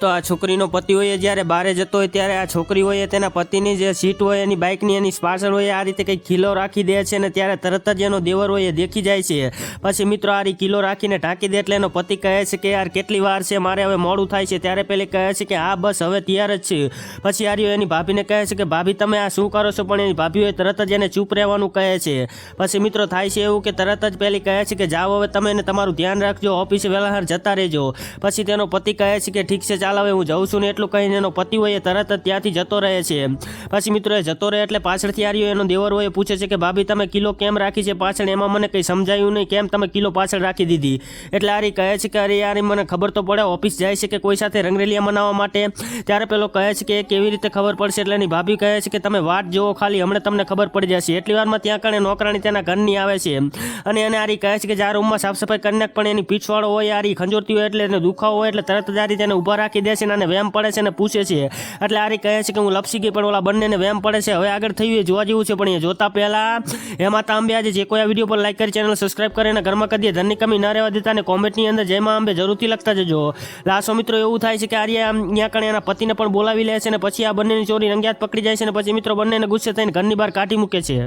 તો આ છોકરીનો પતિ હોય જ્યારે બારે જતો હોય ત્યારે આ છોકરી હોય તેના પતિની જે સીટ હોય, એની બાઇકની, એની પાછળ હોય આ રીતે કંઈક કિલો રાખી દે છે ને ત્યારે તરત જ એનો દેવર હોય એ દેખી જાય છે. પછી મિત્રો આ કિલો રાખીને ઢાંકી દે એટલે એનો પતિ કહે છે કે યાર કેટલી વાર છે, મારે હવે મોડું થાય છે. ત્યારે પેલી કહે છે કે હા, બસ હવે તૈયાર જ છે. પછી આર્યો એની ભાભીને કહે છે કે ભાભી તમે આ શું કરો છો? પણ એની ભાભી હોય તરત જ એને ચૂપ રહેવાનું કહે છે. પછી મિત્રો થાય છે એવું કે તરત જ પેલી કહે છે કે જાઓ હવે તમે એને તમારું ધ્યાન રાખજો, ઓફિસે વહેલા જતા રહેજો. પછી તેનો પતિ કહે છે કે ઠીક છે ચાલ હવે હું જાઉં છું ને એટલું કહીને એનો પતિ હોય એ તરત જ ત્યાંથી જતો રહે છે. પછી મિત્રો એ જતો રહે એટલે પાછળથી આર્યો એનો દેવર હોય પૂછે છે કે, ભાભી, તમે કિલો કેમ રાખી છે પાછળ? એમાં મને કંઈ સમજાયું નહીં. કેમ તમે કિલો પાછળ રાખી દીધી? એટલે આરી કહે છે કે, અરે યાર મને ખબર તો પડે. ઓફિસ જાય છે કે કોઈ સાથે રંગરેલિયા મનાવવા માટે? ત્યારે પેલો કહે છે કે કેવી રીતે ખબર પડશે? એટલે એની ભાભી કહે છે કે, તમે વાટ જુઓ ખાલી. હમણાં તમને ખબર પડી જશે. એટલી વારમાં ત્યાં કારણે નોકરાણી તેના ઘરની આવે છે. અને એને આરી કહે છે કે જ્યારે રૂમમાં સાફ સફાઈ કરી નાખ, પણ એની પીછવાળો હોય, આરી ખંજોરતી હોય એટલે એને દુખાવો હોય એટલે તરત જ આરી તેને ઊભા રાખી દે છે અને વેમ પડે છે અને પૂછે છે. એટલે આરી કહે છે કે હું લપસી ગઈ પણ ઓલા બંનેને વેમ પડે છે. હવે આગળ થયું એ જોવા જેવું છે, પણ એ જોતા પહેલા માતા અંબે આજે જે કોઈ આ વીડિયો પર લાઈક કરી ચેનલ સબસ્ક્રાઈબ કરે અને ઘરમાં કરીએ ધનની કમી ન રહેવા દેતા અને કોમેન્ટની અંદર જેમાં અંબે જરૂરથી લખતા જજો. લાસો મિત્રો એવું થાય છે કે આર્યા ત્યાં કણે એના પતિને પણ બોલાવી લે છે અને પછી આ બંનેની ચોરી રંગ્યાત પકડી જાય છે અને પછી મિત્રો બંનેને ગુસ્સે થઈને ઘરની બહાર કાઢી મૂકે છે.